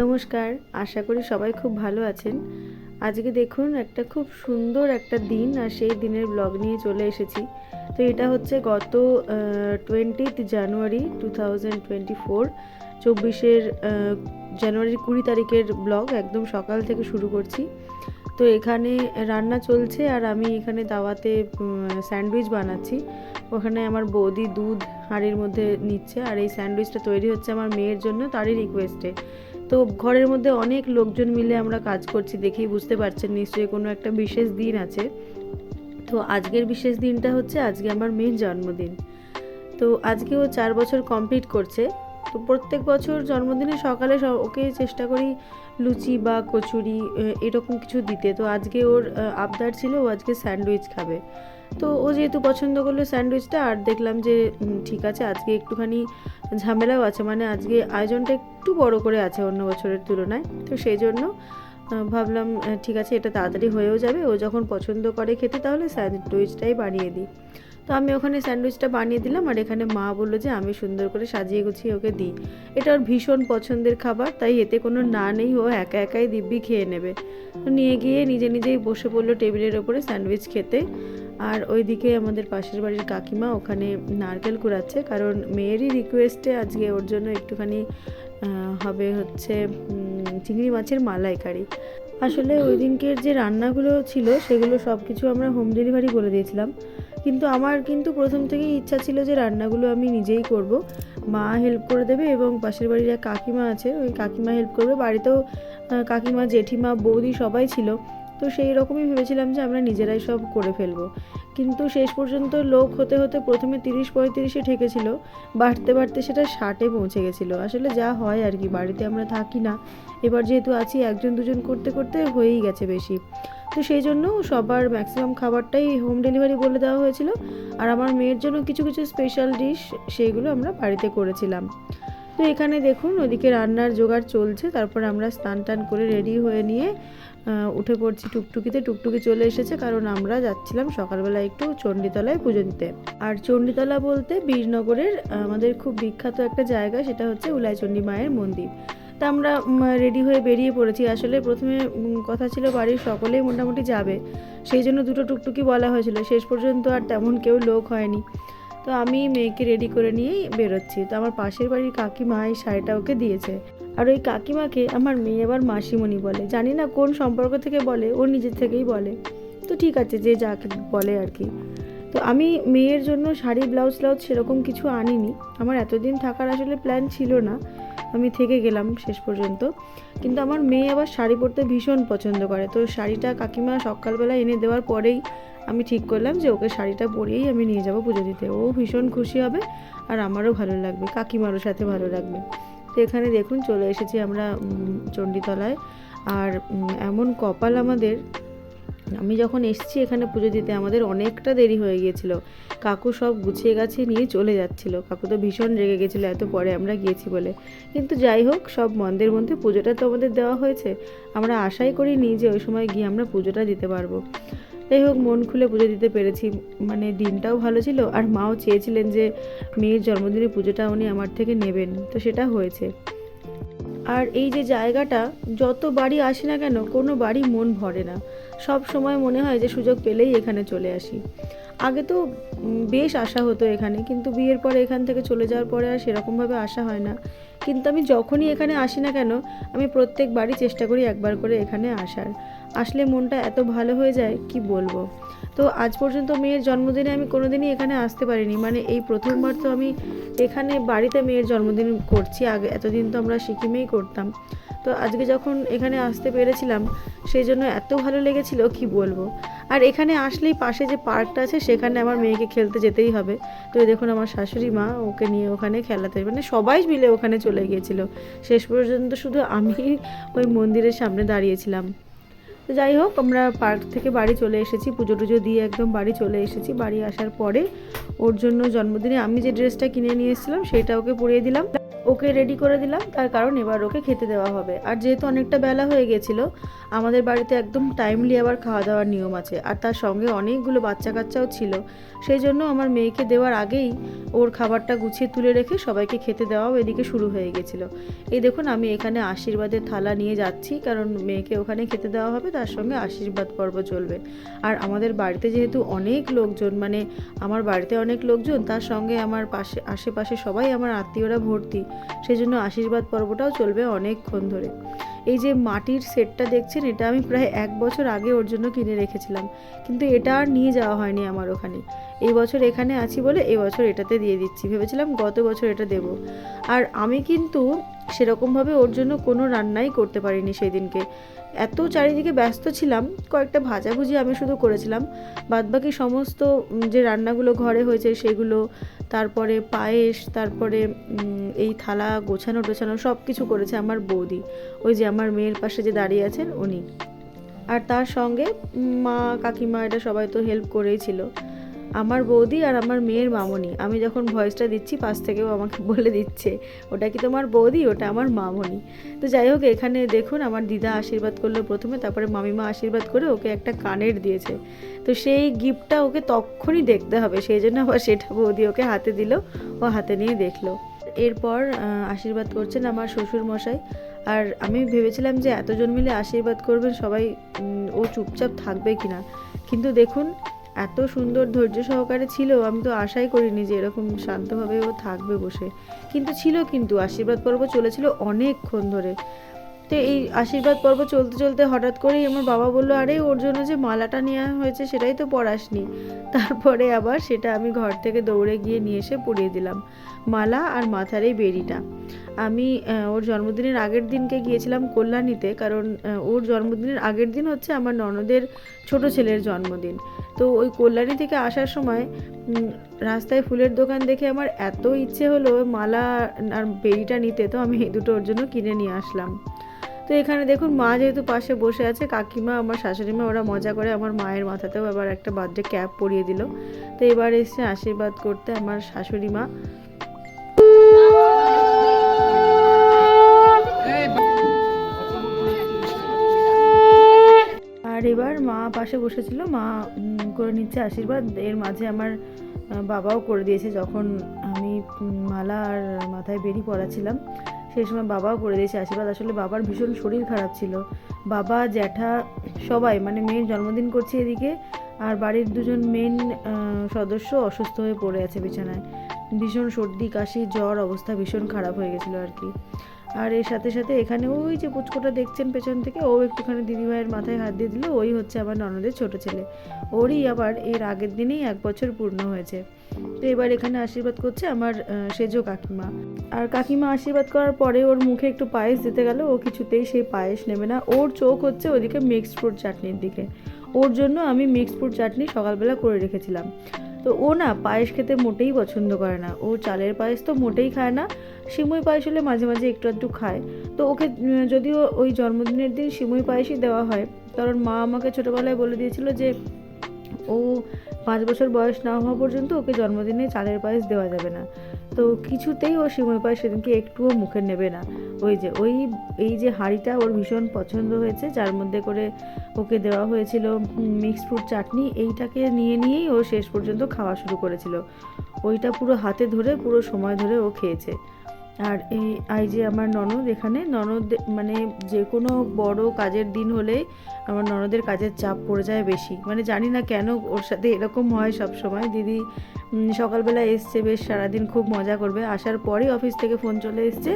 নমস্কার, আশা করি সবাই খুব ভালো আছেন। আজকে দেখুন, একটা খুব সুন্দর একটা দিন আর সেই দিনের ব্লগ নিয়ে চলে এসেছি। তো এটা হচ্ছে গত twentieth January two thousand twenty four চব্বিশের জানুয়ারির কুড়ি তারিখের ব্লগ একদম সকাল থেকে শুরু করছি। তো এখানে রান্না চলছে আর আমি এখানে দাওয়াতে স্যান্ডউইচ বানাচ্ছি। ওখানে আমার বৌদি দুধ হাঁড়ির মধ্যে নিচ্ছে আর এই স্যান্ডউইচটা তৈরি হচ্ছে আমার মেয়ের জন্য তারই রিকোয়েস্টে তো ঘরের মধ্যে অনেক লোকজন মিলে আমরা কাজ করছি দেখেই বুঝতে পারছেন, নিশ্চয়ই কোনো একটা বিশেষ দিন আছে। তো আজকের বিশেষ দিনটা হচ্ছে আজকে আমার মেয়ের জন্মদিন। তো আজকে ও চার বছর কমপ্লিট করছে। তো প্রত্যেক বছর জন্মদিনে সকালে ওকে চেষ্টা করি লুচি বা কচুরি এরকম কিছু দিতে। তো আজকে ওর আবদার ছিল ও আজকে স্যান্ডউইচ খাবে। তো ও যেহেতু পছন্দ করল স্যান্ডউইচটা, আর দেখলাম যে ঠিক আছে, আজকে একটুখানি ঝামেলাও আছে। মানে আজকে আয়োজনটা একটু বড় করে আছে অন্য বছরের তুলনায়। তো সেই জন্য ভাবলাম ঠিক আছে, এটা তাড়াতাড়ি হয়েও যাবে। ও যখন পছন্দ করে খেতে, তাহলে স্যান্ডউইচটাই বানিয়ে দিই। তো আমি ওখানে স্যান্ডউইচটা বানিয়ে দিলাম আর এখানে মা বলল যে আমি সুন্দর করে সাজিয়ে গুছিয়ে ওকে দিই। এটা ওর ভীষণ পছন্দের খাবার, তাই এতে কোনো না নেই ও একা একাই দিব্যি খেয়ে নেবে। তো নিয়ে গিয়ে নিজে নিজেই বসে পড়ল টেবিলের ওপরে স্যান্ডউইচ খেতে। আর ওইদিকে আমাদের পাশের বাড়ির কাকিমা ওখানে নারকেল কুড়াচ্ছে, কারণ মেয়েরই রিকোয়েস্টে আজকে ওর জন্য একটুখানি হবে হচ্ছে চিংড়ি মাছের মালাইকারি। আসলে ওই দিনকের যে রান্নাগুলো ছিল, সেগুলো সব কিছু আমরা হোম ডেলিভারি বলে দিয়েছিলাম। কিন্তু আমার কিন্তু প্রথম থেকেই ইচ্ছা ছিল যে রান্নাগুলো আমি নিজেই করব। মা হেল্প করে দেবে এবং পাশের বাড়ির এক কাকিমা আছে, ওই কাকিমা হেল্প করবে। বাড়িতেও কাকিমা, জেঠিমা, বৌদি সবাই ছিল। তো সেই রকমই ভেবেছিলাম যে আমরা নিজেরাই সব করে ফেলব। কিন্তু শেষ পর্যন্ত লোক হতে হতে প্রথমে তিরিশ পঁয়ত্রিশে ঠেকেছিল, বাড়তে বাড়তে সেটা ষাটে পৌঁছে গেছিল। আসলে যা হয় আর কি, বাড়িতে আমরা থাকি না। এবার যেহেতু আছি, একজন দুজন করতে করতে হয়েই গেছে বেশি। তো সেই জন্য সবার ম্যাক্সিমাম খাবারটাই হোম ডেলিভারি বলে দেওয়া হয়েছিল। আর আমার মেয়ের জন্য কিছু কিছু স্পেশাল ডিশ সেইগুলো আমরা বাড়িতে করেছিলাম। তো এখানে দেখুন, ওদিকে রান্নার জোগাড় চলছে। তারপর আমরা স্নান টান করে রেডি হয়ে নিয়ে উঠে পড়ছি টুকটুকিতে, টুকটুকি চলে এসেছে কারণ আমরা যাচ্ছিলাম সকালবেলা একটু চণ্ডীতলায় পুজো দিতে। আর চণ্ডীতলা বলতে বীরনগরের, আমাদের খুব বিখ্যাত একটা জায়গা, সেটা হচ্ছে উলাইচণ্ডী মায়ের মন্দির। তা আমরা রেডি হয়ে বেরিয়ে পড়েছি। আসলে প্রথমে কথা ছিল বাড়ির সকলেই মোটামুটি যাবে। সেই জন্য দুটো টুকটুকি বলা হয়েছিল। শেষ পর্যন্ত আর তেমন কেউ লোক হয়নি। তো আমি মেয়েকে রেডি করে নিয়েই বেরোচ্ছি। তো আমার পাশের বাড়ির কাকিমা এই শাড়িটা ওকে দিয়েছে। আর ওই কাকিমাকে আমার মেয়ে আবার মাসিমণি বলে। জানি না কোন সম্পর্ক থেকে বলে, ও নিজের থেকেই বলে। তো ঠিক আছে, যে যাকে বলে আর কি। তো আমি মেয়ের জন্য শাড়ি, ব্লাউজ ব্লাউজ সেরকম কিছু আনিনি। আমার এতদিন থাকার আসলে প্ল্যান ছিল না। আমি থেকে গেলাম শেষ পর্যন্ত। কিন্তু আমার মেয়ে আবার শাড়ি পরতে ভীষণ পছন্দ করে। তো শাড়িটা কাকিমা সকালবেলা এনে দেওয়ার পরেই আমি ঠিক করলাম যে ওকে শাড়িটা পরিয়েই আমি নিয়ে যাব পুজো দিতে। ও ভীষণ খুশি হবে আর আমারও ভালো লাগবে, কাকিমারও সাথে ভালো লাগবে। এখানে দেখুন চলে এসেছি আমরা চণ্ডীতলায়। আর এমন কপাল আমাদের, আমি যখন এসেছি এখানে পুজো দিতে, আমাদের অনেকটা দেরি হয়ে গিয়েছিল। কাকু সব গুছিয়ে গাছিয়ে নিয়ে চলে যাচ্ছিল। কাকু তো ভীষণ রেগে গেছিল, এত পরে আমরা গিয়েছি বলে। কিন্তু যাই হোক, সব মন্দের মধ্যে পুজোটা তো আমাদের দেওয়া হয়েছে। আমরা আশাই করিনি যে ওই সময় গিয়ে আমরা পুজোটা দিতে পারব। যাই হোক, মন খুলে পুজো দিতে পেরেছি। মানে দিনটাও ভালো ছিল, আর মাও চেয়েছিলেন যে মেয়ের জন্মদিনে পুজোটা উনি আমার থেকে নেবেন, তো সেটা হয়েছে। আর এই যে জায়গাটা, যত বাড়ি আসি না কেন, কোনো বাড়ি মন ভরে না। সব সময় মনে হয় যে সুযোগ পেলেই এখানে চলে আসি। আগে তো বেশ আসা হতো এখানে, কিন্তু বিয়ের পরে এখান থেকে চলে যাওয়ার পরে আর সেরকমভাবে আসা হয় না। কিন্তু আমি যখনই এখানে আসি না কেন, আমি প্রত্যেক বাড়ি চেষ্টা করি একবার করে এখানে আসার। আসলে মনটা এত ভালো হয়ে যায়, কি বলব? তো আজ পর্যন্ত মেয়ের জন্মদিনে আমি কোনোদিনই এখানে আসতে পারিনি। মানে এই প্রথমবার তো আমি এখানে বাড়িতে মেয়ের জন্মদিন করছি, আগে এতদিন তো আমরা সিকিমেই করতাম। তো আজকে যখন এখানে আসতে পেরেছিলাম, সেই জন্য এত ভালো লেগেছিল, কি বলব? আর এখানে আসলেই পাশে যে পার্কটা আছে, সেখানে আমার মেয়েকে খেলতে যেতেই হবে। তো দেখুন আমার শাশুড়ি মা, ওকে নিয়ে ওখানে খেলাতে মানে সবাই মিলে ওখানে চলে গিয়েছিল। শেষ পর্যন্ত শুধু আমি ওই মন্দিরের সামনে দাঁড়িয়েছিলাম। তো যাই হোক, আমরা পার্ক থেকে বাড়ি চলে এসেছি, পুজো টুজো দিয়ে একদম বাড়ি চলে এসেছি। বাড়ি আসার পরে ওর জন্য জন্মদিনে আমি যে ড্রেসটা কিনে নিয়ে এসেছিলাম, সেটা ওকে পরিয়ে দিলাম। ওকে রেডি করে দিলাম, তার কারণ এবার ওকে খেতে দেওয়া হবে। আর যেহেতু অনেকটা বেলা হয়ে গেছিল, আমাদের বাড়িতে একদম টাইমলি আবার খাওয়া দাওয়ার নিয়ম আছে। আর তার সঙ্গে অনেকগুলো বাচ্চা কাচ্চাও ছিল। সেই জন্য আমার মেয়েকে দেওয়ার আগেই ওর খাবারটা গুছিয়ে তুলে রেখে সবাইকে খেতে দেওয়াও এদিকে শুরু হয়ে গেছিল। এই দেখুন, আমি এখানে আশীর্বাদের থালা নিয়ে যাচ্ছি, কারণ মেয়েকে ওখানে খেতে দেওয়া হবে, তার সঙ্গে আশীর্বাদ পর্ব চলবে। আর আমাদের বাড়িতে যেহেতু অনেক লোকজন মানে আমার বাড়িতে অনেক লোকজন, তার সঙ্গে আমার পাশে, আশেপাশে সবাই আমার আত্মীয়রা ভর্তি। সেই জন্য আশীর্বাদ পর্বটাও চলবে অনেকক্ষণ ধরে। এই যে মাটির সেটটা দেখছেন, এটা আমি প্রায় এক বছর আগে ওর জন্য কিনে রেখেছিলাম। কিন্তু এটা আর নিয়ে যাওয়া হয়নি আমার ওখানে। এই বছর এখানে আছি বলে এই বছর এটাতে দিয়ে দিচ্ছি। ভেবেছিলাম গত বছর এটা দেব। আর আমি কিন্তু সেরকমভাবে ওর জন্য কোনো রান্নাই করতে পারিনি সেই দিনকে এত চারিদিকে ব্যস্ত ছিলাম, কয়েকটা ভাজাভুজি আমি শুধু করেছিলাম। বাদবাকি সমস্ত যে রান্নাগুলো ঘরে হয়েছে সেগুলো, তারপরে পায়েস, তারপরে এই থালা গোছানো টোছানো সব কিছু করেছে আমার বৌদি। ওই যে আমার মেয়ের পাশে যে দাঁড়িয়ে আছেন উনি। আর তার সঙ্গে মা, কাকিমা, এটা সবাই তো হেল্প করেই ছিল। আমার বৌদি আর আমার মেয়ের মামনি। আমি যখন ভয়েসটা দিচ্ছি, পাশ থেকেও আমাকে বলে দিচ্ছে, ওটা কি তোমার বৌদি? ওটা আমার মামনি। তো যাই হোক, এখানে দেখুন আমার দিদা আশীর্বাদ করল প্রথমে, তারপরে মামিমা আশীর্বাদ করে ওকে একটা কানের দিয়েছে। তো সেই গিফটটা ওকে তখনই দেখতে হবে, সেই জন্য আবার সেটা বৌদি ওকে হাতে দিল, ও হাতে নিয়ে দেখল। এরপর আশীর্বাদ করছেন আমার শ্বশুর মশাই আর আমি ভেবেছিলাম যে এতজন মিলে আশীর্বাদ করবেন, সবাই ও চুপচাপ থাকবে কিনা। কিন্তু দেখুন এত সুন্দর ধৈর্য সহকারে ছিল, আমি তো আশাই করিনি যে এরকম শান্তভাবে ও থাকবে বসে। কিন্তু ছিল কিন্তু, আশীর্বাদ পর্ব চলেছিল অনেকক্ষণ ধরে। তো এই আশীর্বাদ পর্ব চলতে চলতে হঠাৎ করেই আমার বাবা বলল, আরে, ওর জন্য যে মালাটা নেওয়া হয়েছে সেটাই তো পরাসনি। তারপরে আবার সেটা আমি ঘর থেকে দৌড়ে গিয়ে নিয়ে এসে পরিয়ে দিলাম, মালা আর মাথার এই বেড়িটা। আমি ওর জন্মদিনের আগের দিনকে গিয়েছিলাম কল্যাণীতে, কারণ ওর জন্মদিনের আগের দিন হচ্ছে আমার ননদের ছোট ছেলের জন্মদিন। তো ওই কল্যাণী থেকে আসার সময় রাস্তায় ফুলের দোকান দেখে আমার এত ইচ্ছে হলো মালা আর বেরিটা নিতে, তো আমি এই দুটো ওর জন্য কিনে নিয়ে আসলাম। তো এখানে দেখুন মা যেহেতু পাশে বসে আছে, কাকিমা, আমার শাশুড়ি মা ওরা মজা করে আমার মায়ের মাথাতেও আবার একটা বার্থডে ক্যাপ পরিয়ে দিল। তো এবার এসছে আশীর্বাদ করতে আমার শাশুড়ি মা পাশে বসেছিল, মা করে নিচ্ছে আশীর্বাদ। এর মাঝে আমার বাবাও করে দিয়েছে যখন আমি মালা আর মাথায় বেরি পড়াছিলাম সেই সময় বাবাও করে দিয়েছে আশীর্বাদ। আসলে বাবার ভীষণ শরীর খারাপ ছিল। বাবা, জ্যাঠা, সবাই মানে মেয়ের জন্মদিন করছে এদিকে আর বাড়ির দুজন মেন সদস্য অসুস্থ হয়ে পড়ে আছে বিছানায়। ভীষণ সর্দি, কাশি, জ্বর, অবস্থা ভীষণ খারাপ হয়ে গেছিল আর কি। আর এর সাথে সাথে এখানে ওই যে পুচকোটা দেখছেন পেছন থেকে, ও একটুখানি দিদিভাইয়ের মাথায় হাত দিয়ে দিল, ওই হচ্ছে আমার ননদের ছোট ছেলে। ওরই আবার এর আগের দিনেই এক বছর পূর্ণ হয়েছে। তো এবার এখানে আশীর্বাদ করছে আমার সেজো কাকিমা। আর কাকিমা আশীর্বাদ করার পরে ওর মুখে একটু পায়েস দিতে গেল, ও কিছুতেই সেই পায়েস নেবে না। ওর চোখ হচ্ছে ওদিকে মিক্সড ফ্রুট চাটনির দিকে। ওর জন্য আমি মিক্সড ফ্রুট চাটনি সকালবেলা করে রেখেছিলাম। তো ও না পায়েস খেতে মোটেই পছন্দ করে না। ও চালের পায়েস তো মোটেই খায় না, সিমুই পায়েস হলে মাঝে মাঝে একটু একটু খায়। তো ওকে যদিও ওই জন্মদিনের দিন সিমুই পায়েসই দেওয়া হয়, কারণ মা আমাকে ছোটোবেলায় বলে দিয়েছিল যে ও পাঁচ বছর বয়স না হওয়া পর্যন্ত ওকে জন্মদিনে চালের পায়েস দেওয়া যাবে না। তো কিছুতেই ও সিমুই পায়েস সেদিনকে একটুও মুখে নেবে না। ওই যে, ওই, এই যে হাঁড়িটা ওর ভীষণ পছন্দ হয়েছে, যার মধ্যে করে ওকে দেওয়া হয়েছিল মিক্সড ফ্রুট চাটনি, এইটাকে নিয়ে নিয়েই ও শেষ পর্যন্ত খাওয়া শুরু করেছিল। ওইটা পুরো হাতে ধরে, পুরো সময় ধরে ও খেয়েছে। আর এই আই যে আমার ননদ এখানে, ননদ মানে যে কোনো বড় কাজের দিন হলে আমার ননদের কাজের চাপ পড়ে যায় বেশি। মানে জানি না কেন ওর সাথে এরকম হয় সব সময় দিদি সকালবেলা এসছে, বেশ সারাদিন খুব মজা করবে। আসার পরেই অফিস থেকে ফোন চলে এসছে,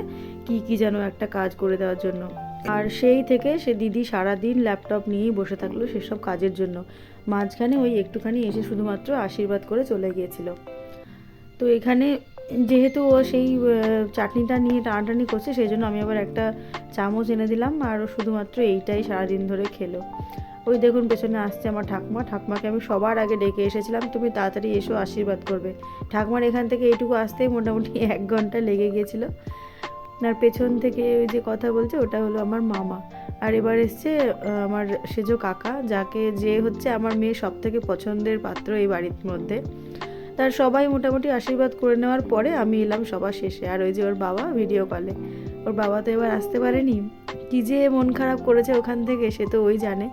কি কি যেন একটা কাজ করে দেওয়ার জন্য। আর সেই থেকে সে দিদি সারাদিন ল্যাপটপ নিয়েই বসে থাকল সেসব কাজের জন্য। মাঝখানে ওই একটুখানি এসে শুধুমাত্র আশীর্বাদ করে চলে গিয়েছিল। তো এখানে যেহেতু ও সেই চাটনিটা নিয়ে টানাটানি করছে, সেই জন্য আমি আবার একটা চামচ এনে দিলাম, আর ও শুধুমাত্র এইটাই সারাদিন ধরে খেলো। ওই দেখুন, পেছনে আসছে আমার ঠাকুমা। ঠাকুমাকে আমি সবার আগে ডেকে এসেছিলাম, তুমি তাড়াতাড়ি এসো, আশীর্বাদ করবে। ঠাকুমার এখান থেকে এইটুকু আসতেই মোটামুটি এক ঘণ্টা লেগে গিয়েছিল আর পেছন থেকে ওই যে কথা বলছে, ওটা হলো আমার মামা। আর এবার এসছে আমার সেজো কাকা, যাকে যে হচ্ছে আমার মেয়ে সব থেকে পছন্দের পাত্র এই বাড়ির মধ্যে। তার সবাই মোটামুটি আশীর্বাদ করে নেওয়ার পরে আমি এলাম সবার শেষে। আর ওই যে ওর বাবা ভিডিও কলে ওর বাবা তো এবার আসতে পারেনি। কী যে মন খারাপ করেছে ওখান থেকে সে তো ওই জানে।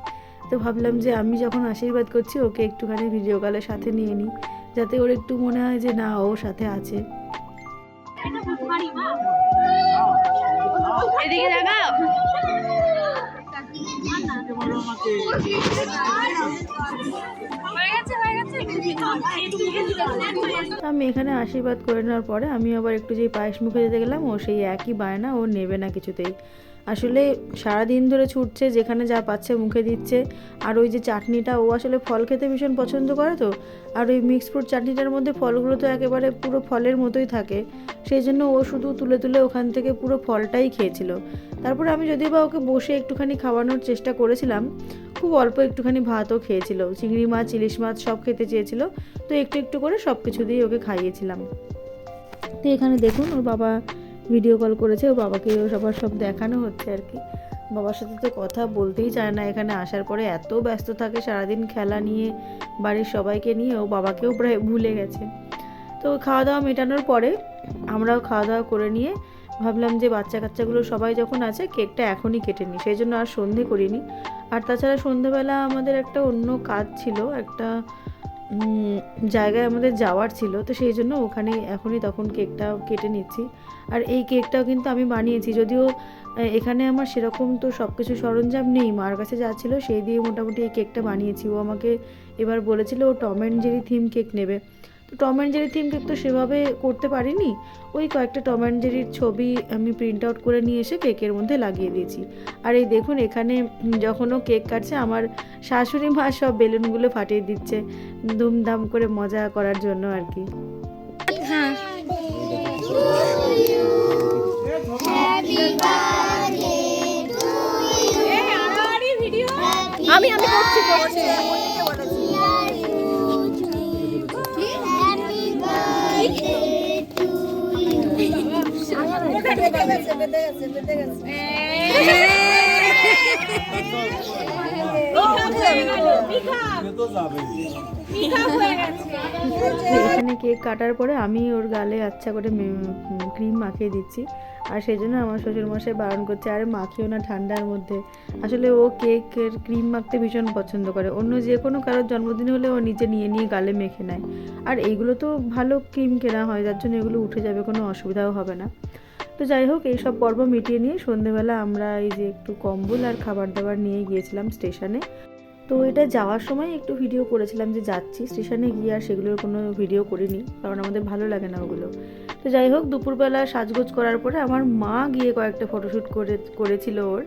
তো ভাবলাম যে আমি যখন আশীর্বাদ করছি ওকে একটুখানি ভিডিও কলের সাথে নিয়ে নিই। যাতে ওর একটু মনে হয় যে না ও সাথে আছে। এদিকে দেখাও হয়ে গেছে? আমি এখানে আশীর্বাদ করে নেওয়ার পরে আমি আবার একটু যেই পায়েস মুখে যেতে গেলাম, ও সেই একই বায়না, ও নেবে না কিছুতেই। আসলে সারা দিন ধরে ছুটছে, যেখানে যা পাচ্ছে মুখে দিচ্ছে। আর ওই যে চাটনিটা, ও আসলে ফল খেতে ভীষণ পছন্দ করে তো। আর ওই মিক্স ফ্রুট চাটনিটার মধ্যে ফলগুলো তো একেবারে পুরো ফলের মতোই থাকে। সেই জন্য ও শুধু তুলে তুলে ওখান থেকে পুরো ফলটাই খেয়েছিল। তারপরে আমি যদি বা ওকে বসে একটুখানি খাওয়ানোর চেষ্টা করেছিলাম খুব অল্প একটুখানি ভাতও খেয়েছিল। চিংড়ি মাছ, ইলিশ মাছ সব খেতে চেয়েছিল। তো একটু একটু করে সব কিছু দিয়ে ওকে খাইয়েছিলাম। তো এখানে দেখুন, ওর বাবা ভিডিও কল করেছে। ওর বাবাকে ও সবার সব দেখানো হচ্ছে আর কি। বাবার সাথে তো কথা বলতেই চায় না। এখানে আসার পরে এত ব্যস্ত থাকে সারাদিন খেলা নিয়ে, বাড়ির সবাইকে নিয়ে, ও বাবাকেও প্রায় ভুলে গেছে। তো খাওয়া দাওয়া মেটানোর পরে আমরাও খাওয়া দাওয়া করে নিয়ে ভাবলাম যে বাচ্চা কাচ্চাগুলো সবাই যখন আছে, কেকটা এখনই কেটে নিই। সেই জন্য আর সন্ধে করিনি। আর তাছাড়া সন্ধেবেলা আমাদের একটা অন্য কাজ ছিল, একটা জায়গায় আমাদের যাওয়ার ছিল, তো সেই জন্য ওখানে এখনই তখন কেকটা কেটে নিচ্ছি। আর এই কেকটাও কিন্তু আমি বানিয়েছি, যদিও এখানে আমার সেরকম তো সব কিছু সরঞ্জাম নেই, মার কাছে যা ছিল সেই দিয়ে মোটামুটি এই কেকটা বানিয়েছি। ও আমাকে এবার বলেছিল, ও Tom and Jerry theme cake নেবে। Tom and Jerry theme cake তো সেভাবে করতে পারিনি। ওই কয়েকটা টম অ্যান্ড জেরির ছবি আমি প্রিন্ট আউট করে নিয়ে এসে কেকের মধ্যে লাগিয়ে দিয়েছি। আর এই দেখুন এখানে যখন ও কেক কাটছে আমার শাশুড়ি মা সব বেলুনগুলো ফাটিয়ে দিচ্ছে। ধুমধাম করে মজা করার জন্য আর কি। হ্যাঁ। আমি আমি করছি করছি। এখানে কেক কাটার পরে আমি ওর গালে আচ্ছা করে ক্রিম মাখিয়ে দিচ্ছি। আর সেই জন্য আমার শ্বশুরমশাই বারণ করছে আরে মাখিও না ঠান্ডার মধ্যে। আসলে ও কেকের ক্রিম মাখতে ভীষণ পছন্দ করে। অন্য যে কোনো কারোর জন্মদিন হলে ও নিজে নিয়ে নিয়ে গালে মেখে নেয়। আর এইগুলো তো ভালো ক্রিম কেনা হয় যার জন্য এগুলো উঠে যাবে কোনো অসুবিধাও হবে না। তো যাই হোক, এইসব পর্ব মিটিয়ে নিয়ে সন্ধেবেলা আমরা এই যে একটু কম্বল আর খাবার দাবার নিয়ে গিয়েছিলাম স্টেশনে। তো এটা যাওয়ার সময় একটু ভিডিও করেছিলাম যে যাচ্ছি। স্টেশনে গিয়ে আর সেগুলোর কোনো ভিডিও করিনি, কারণ আমাদের ভালো লাগে না ওগুলো। তো যাই হোক, দুপুরবেলা সাজগোজ করার পরে আমার মা গিয়ে কয়েকটা ফটোশ্যুট করে, করেছিল ওর।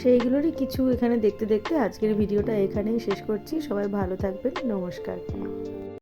সেইগুলোরই কিছু এখানে দেখতে দেখতে আজকের ভিডিওটা এখানেই শেষ করছি। সবাই ভালো থাকবেন, নমস্কার।